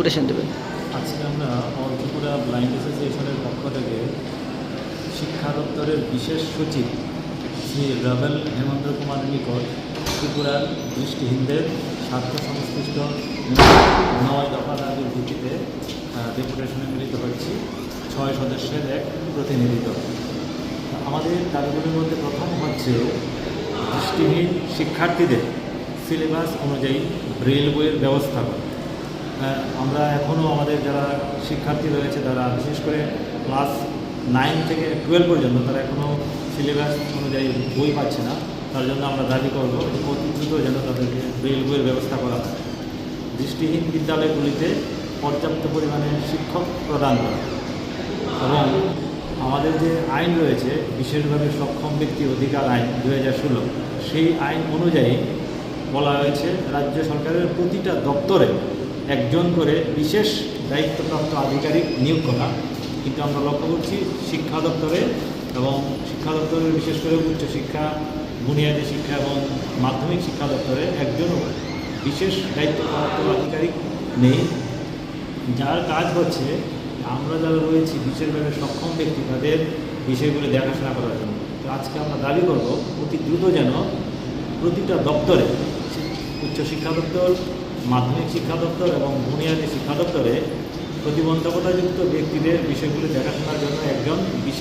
Deputation দেবেন। আজকে আমরা অল ত্রিপুরা ব্লাইন্ড অ্যাসোসিয়েশনের পক্ষ থেকে শিক্ষা দপ্তরের বিশেষ সচিব শ্রী রাবেল হেমন্ত কুমার নিকট ত্রিপুরার দৃষ্টিহীনদের স্বার্থ সংশ্লিষ্ট নয় দফা দাবির ভিত্তিতে ডেপুটেশনে মিলিত হচ্ছি। ছয় সদস্যের এক প্রতিনিধি দল আমাদের দাবিগুলির মধ্যে প্রথম হচ্ছে দৃষ্টিহীন শিক্ষার্থীদের সিলেবাস অনুযায়ী ব্রেল বইয়ের ব্যবস্থা করা। আমরা এখনও আমাদের যারা শিক্ষার্থী রয়েছে, তারা বিশেষ করে ক্লাস নাইন থেকে টুয়েলভ পর্যন্ত তারা এখনও সিলেবাস অনুযায়ী বই পাচ্ছে না। তার জন্য আমরা দাবি করব অতি দ্রুত যেন তাদেরকে ব্রেল বইয়ের ব্যবস্থা করা হয়। দৃষ্টিহীন বিদ্যালয়গুলিতে পর্যাপ্ত পরিমাণে শিক্ষক প্রদান করা এবং আমাদের যে আইন রয়েছে, বিশেষভাবে সক্ষম ব্যক্তি অধিকার আইন দু ষোলো, সেই আইন অনুযায়ী বলা হয়েছে, রাজ্য সরকারের প্রতিটা দপ্তরে একজন করে বিশেষ দায়িত্বপ্রাপ্ত আধিকারিক নিয়োগ করা। কিন্তু আমরা লক্ষ্য করছি শিক্ষা দপ্তরে এবং শিক্ষা দপ্তরে বিশেষ করে উচ্চশিক্ষা বুনিয়াদী শিক্ষা এবং মাধ্যমিক শিক্ষা দপ্তরে একজনও বিশেষ দায়িত্বপ্রাপ্ত আধিকারিক নেই। যার কাজ হচ্ছে আমরা যারা রয়েছি, বিশেষভাবে সক্ষম ব্যক্তি তাদের বিষয়গুলি দেখাশোনা করার জন্য। তো আজকে আমরা দাবি করব, অতি দ্রুত যেন প্রতিটা দপ্তরে উচ্চশিক্ষা দপ্তর মাধ্যমিক শিক্ষা দপ্তর এবং বুনিয়াদী শিক্ষা দপ্তরে প্রতিবন্ধকতাযুক্ত ব্যক্তিদের বিষয়গুলি দেখাশোনার জন্য একজন বিশেষ